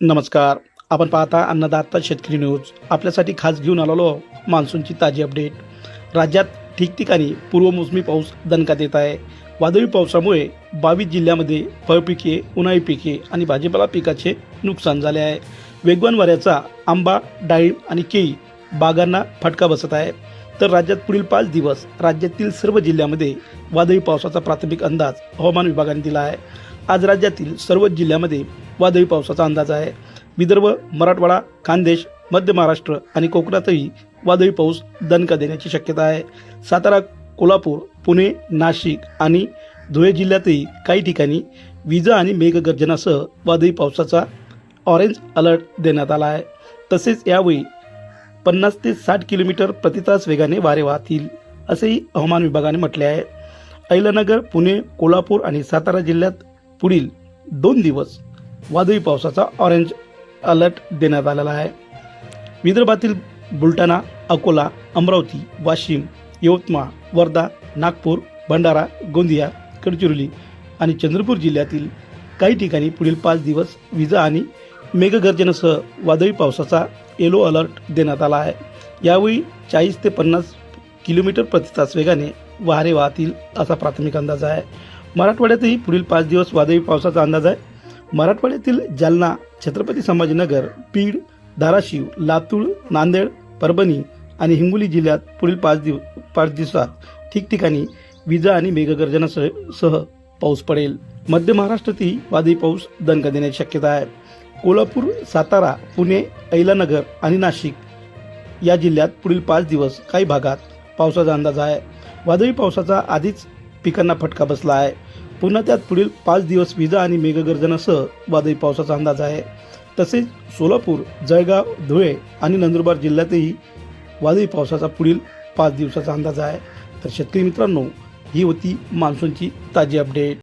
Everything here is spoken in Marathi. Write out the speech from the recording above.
नमस्कार. आपण पाहता अन्नदाता शेतकरी न्यूज. आपल्यासाठी खास घेऊन आलेलो मान्सूनची ताजी अपडेट. राज्यात ठिकठिकाणी पूर्वमोसमी पाऊस दणकात येत आहे. वादळी पावसामुळे बावीस जिल्ह्यामध्ये फळपिके उन्हाळी पिके आणि भाजीपाला पिकाचे नुकसान झाले आहे. वेगवान वाऱ्याचा आंबा डाळिंब आणि केळी बागांना फटका बसत आहे. तर राज्यात पुढील पाच दिवस राज्यातील सर्व जिल्ह्यामध्ये वादळी पावसाचा प्राथमिक अंदाज हवामान विभागाने दिला आहे. आज राज्यातील सर्वच जिल्ह्यामध्ये वादळी पावसाचा अंदाज आहे. विदर्भ मराठवाडा खानदेश मध्य महाराष्ट्र आणि कोकणातही वादळी पाऊस दणका देण्याची शक्यता आहे. सातारा कोल्हापूर पुणे नाशिक आणि धुळे जिल्ह्यातही काही ठिकाणी विजा आणि मेघगर्जनासह वादळी पावसाचा ऑरेंज अलर्ट देण्यात आला आहे. तसेच यावेळी पन्नास ते साठ किलोमीटर प्रतितास वेगाने वारे वाहतील असेही हवामान विभागाने म्हटले आहे. अहिलानगर पुणे कोल्हापूर आणि सातारा जिल्ह्यात पुढील दोन दिवस वादळी पावसाचा ऑरेंज अलर्ट देण्यात आलेला आहे. विदर्भातील बुलढाणा अकोला अमरावती वाशिम यवतमाळ वर्धा नागपूर भंडारा गोंदिया गडचिरोली आणि चंद्रपूर जिल्ह्यातील काही ठिकाणी पुढील पाच दिवस विजा आणि मेघगर्जनेसह वादळी पावसाचा येलो अलर्ट देण्यात आला आहे. यावेळी चाळीस ते पन्नास किलोमीटर प्रतितास वेगाने वारे वाहतील असा प्राथमिक अंदाज आहे. मराठवाड्यातही पुढील पाच दिवस वादळी पावसाचा अंदाज आहे. मराठवाड्यातील जालना छत्रपती संभाजीनगर बीड धाराशिव लातूर नांदेड परभणी आणि हिंगोली जिल्ह्यात पुढील पाच दिव पाच दिवसात ठिकठिकाणी विजा आणि मेघगर्जनासह सह पाऊस पडेल. मध्य महाराष्ट्रातही वादळी पाऊस दणका देण्याची शक्यता आहे. कोल्हापूर सातारा पुणे अहिलानगर आणि नाशिक या जिल्ह्यात पुढील पाच दिवस काही भागात पावसाचा अंदाज आहे. वादळी पावसाचा आधीच पिकांना फटका बसला आहे. पुन्हा त्यात पुढील पाच दिवस विजा आणि मेघगर्जनासह वादळी पावसाचा अंदाज आहे. तसेच सोलापूर जळगाव धुळे आणि नंदुरबार जिल्ह्यातही वादळी पावसाचा पुढील पाच दिवसाचा अंदाज आहे. तर शेतकरी मित्रांनो ही होती मान्सूनची ताजी अपडेट